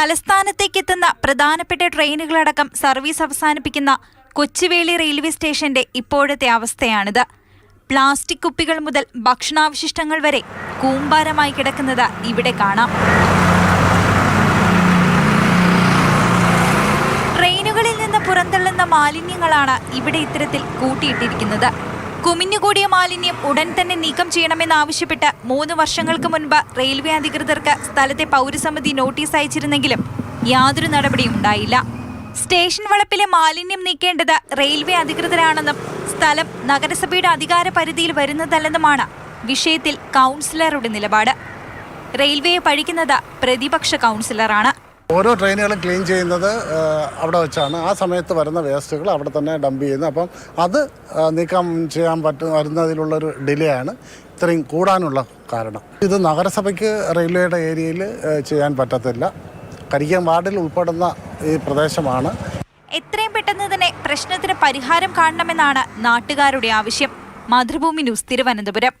തലസ്ഥാനത്തേക്കെത്തുന്ന പ്രധാനപ്പെട്ട ട്രെയിനുകളടക്കം സർവീസ് അവസാനിപ്പിക്കുന്ന കൊച്ചുവേളി റെയിൽവേ സ്റ്റേഷന്റെ ഇപ്പോഴത്തെ അവസ്ഥയാണിത്. പ്ലാസ്റ്റിക് കുപ്പികൾ മുതൽ ഭക്ഷണാവശിഷ്ടങ്ങൾ വരെ കൂമ്പാരമായി കിടക്കുന്നത് ഇവിടെ കാണാം. ട്രെയിനുകളിൽ നിന്ന് പുറന്തള്ളുന്ന മാലിന്യങ്ങളാണ് ഇവിടെ ഇത്തരത്തിൽ കൂട്ടിയിട്ടിരിക്കുന്നത്. കുമിഞ്ഞുകൂടിയ മാലിന്യം ഉടൻ തന്നെ നീക്കം ചെയ്യണമെന്നാവശ്യപ്പെട്ട് മൂന്ന് വർഷങ്ങൾക്ക് മുൻപ് റെയിൽവേ അധികൃതർക്ക് സ്ഥലത്തെ പൗരസമിതി നോട്ടീസ് അയച്ചിരുന്നെങ്കിലും യാതൊരു നടപടിയും ഉണ്ടായില്ല. സ്റ്റേഷൻ വളപ്പിലെ മാലിന്യം നീക്കേണ്ടത് റെയിൽവേ അധികൃതരാണെന്നും സ്ഥലം നഗരസഭയുടെ അധികാര പരിധിയിൽ വരുന്നതല്ലെന്നുമാണ് വിഷയത്തിൽ കൗൺസിലറുടെ നിലപാട്. റെയിൽവേയെ പഴിക്കുന്നത് പ്രതിപക്ഷ കൗൺസിലറാണ്. ഓരോ ട്രെയിനുകളും ക്ലീൻ ചെയ്യുന്നത് അവിടെ വെച്ചാണ്. ആ സമയത്ത് വരുന്ന വേസ്റ്റുകൾ അവിടെ തന്നെ ഡംപ് ചെയ്യുന്നത് അപ്പം അത് നീക്കം ചെയ്യാൻ പറ്റും വരുന്നതിലുള്ളൊരു ഡിലേ ആണ് ഇത്രയും കൂടാനുള്ള കാരണം. ഇത് നഗരസഭയ്ക്ക് റെയിൽവേയുടെ ഏരിയയിൽ ചെയ്യാൻ പറ്റത്തില്ല. കരിക്കം വാർഡിൽ ഉൾപ്പെടുന്ന ഈ പ്രദേശമാണ്. എത്രയും പെട്ടെന്ന് തന്നെ പ്രശ്നത്തിന് പരിഹാരം കാണണമെന്നാണ് നാട്ടുകാരുടെ ആവശ്യം. മാതൃഭൂമി ന്യൂസ് തിരുവനന്തപുരം.